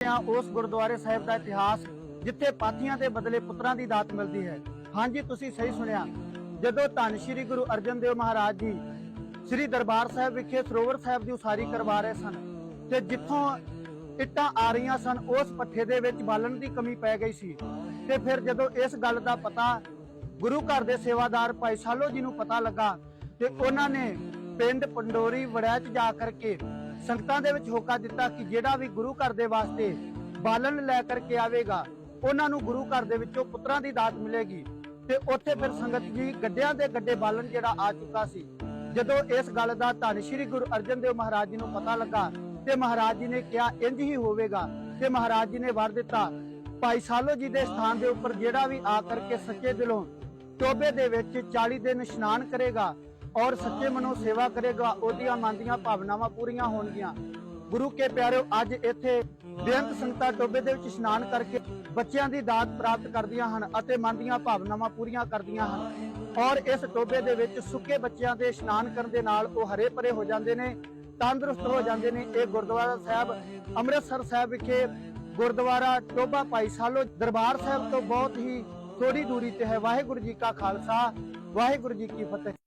ਆ ਉਸ ਗੁਰਦੁਆਰੇ ਸਾਹਿਬ ਦਾ ਇਤਿਹਾਸ, ਜਿੱਥੇ ਪਾਥੀਆਂ ਦੇ ਬਦਲੇ ਪੁੱਤਰਾਂ ਦੀ ਦਾਤ ਮਿਲਦੀ ਹੈ। ਹਾਂਜੀ, ਤੁਸੀਂ ਸਹੀ ਸੁਣਿਆ। ਜਦੋਂ ਧੰਨ ਸ਼੍ਰੀ ਗੁਰੂ ਅਰਜਨ ਦੇਵ ਮਹਾਰਾਜ ਜੀ ਸ੍ਰੀ ਦਰਬਾਰ ਸਾਹਿਬ ਵਿਖੇ ਸਰੋਵਰ ਸਾਹਿਬ ਦੀ ਉਸਾਰੀ ਕਰਵਾ ਰਹੇ ਸਨ ਤੇ ਜਿੱਥੋਂ ਇੱਟਾਂ ਆ ਰਹੀਆਂ ਸਨ, ਉਸ ਪੱਠੇ ਦੇ ਵਿੱਚ ਬਾਲਣ ਦੀ ਕਮੀ ਪੈ ਗਈ ਸੀ। ਤੇ ਫਿਰ ਜਦੋਂ ਇਸ ਗੱਲ ਦਾ ਪਤਾ ਗੁਰੂ ਘਰ ਦੇ ਸੇਵਾਦਾਰ ਭਾਈ ਸਾਲੋ ਜੀ ਨੂੰ ਪਤਾ ਲੱਗਾ ਤੇ ਉਹਨਾਂ ਨੇ ਪਿੰਡ ਪੰਡੋਰੀ ਵੜਿਆ ਚ ਜਾ ਕਰਕੇ ਸੰਗਤਾਂ ਦੇ ਵਿੱਚ ਹੋਕਾ ਦਿੱਤਾ ਕਿ ਜਿਹੜਾ ਵੀ ਗੁਰੂ ਘਰ ਦੇ ਵਾਸਤੇ ਬਾਲਣ ਲੈ ਕਰਕੇ ਆਵੇਗਾ, ਉਹਨਾਂ ਨੂੰ ਗੁਰੂ ਘਰ ਦੇ ਵਿੱਚੋਂ ਪੁੱਤਰਾਂ ਦੀ ਦਾਤ ਮਿਲੇਗੀ। ਤੇ ਉੱਥੇ ਫਿਰ ਸੰਗਤ ਜੀ ਗੱਡਿਆਂ ਦੇ ਗੱਡੇ ਬਾਲਣ ਜਿਹੜਾ ਆ ਚੁੱਕਾ ਸੀ। ਜਦੋਂ ਇਸ ਗੱਲ ਦਾ ਧੰਨ ਸ਼੍ਰੀ ਗੁਰੂ ਅਰਜਨ ਦੇਵ ਮਹਾਰਾਜ ਜੀ ਨੂੰ ਪਤਾ ਲੱਗਾ ਤੇ ਮਹਾਰਾਜ ਜੀ ਨੇ ਕਿਹਾ ਇੰਜ ਹੀ ਹੋਵੇਗਾ। ਤੇ ਮਹਾਰਾਜ ਜੀ ਨੇ ਵਰ ਦਿੱਤਾ, ਭਾਈ ਸਾਲੋ ਜੀ ਦੇ ਸਥਾਨ ਦੇ ਉੱਪਰ ਜਿਹੜਾ ਵੀ ਆ ਕਰਕੇ ਸੱਚੇ ਦਿਲੋਂ ਟੋਬੇ ਦੇ ਵਿੱਚ 40 ਦਿਨ ਇਸ਼ਨਾਨ ਕਰੇਗਾ ਔਰ ਸੱਚੇ ਮਨੋਂ ਸੇਵਾ ਕਰੇਗਾ, ਉਹਦੀਆਂ ਮਨ ਦੀਆਂ ਭਾਵਨਾਵਾਂ ਪੂਰੀਆਂ ਹੋਣਗੀਆਂ। ਗੁਰੂ ਕੇ ਪਿਆਰਿਓ, ਅੱਜ ਇੱਥੇ ਬੇਅੰਤ ਸੰਗਤਾਂ ਟੋਬੇ ਦੇ ਵਿੱਚ ਇਸ਼ਨਾਨ ਕਰਕੇ ਬੱਚਿਆਂ ਦੀ ਦਾਤ ਪ੍ਰਾਪਤ ਕਰਦੀਆਂ ਹਨ ਅਤੇ ਮਨ ਦੀਆਂ ਭਾਵਨਾਵਾਂ ਪੂਰੀਆਂ ਕਰਦੀਆਂ ਹਨ। ਔਰ ਇਸ ਟੋਬੇ ਦੇ ਵਿੱਚ ਸੁੱਕੇ ਬੱਚਿਆਂ ਦੇ ਇਸ਼ਨਾਨ ਕਰਨ ਦੇ ਨਾਲ ਉਹ ਹਰੇ ਭਰੇ ਹੋ ਜਾਂਦੇ ਨੇ, ਤੰਦਰੁਸਤ ਹੋ ਜਾਂਦੇ ਨੇ। ਇਹ ਗੁਰਦੁਆਰਾ ਸਾਹਿਬ, ਅੰਮ੍ਰਿਤਸਰ ਸਾਹਿਬ ਵਿਖੇ ਗੁਰਦੁਆਰਾ ਟੋਬਾ ਭਾਈ ਸਾਲੋ ਦਰਬਾਰ ਸਾਹਿਬ ਤੋਂ ਬਹੁਤ ਹੀ ਥੋੜੀ ਦੂਰੀ ਤੇ ਹੈ। ਵਾਹਿਗੁਰੂ ਜੀ ਕਾ ਖਾਲਸਾ, ਵਾਹਿਗੁਰੂ ਜੀ ਕੀ ਫਤਿਹ।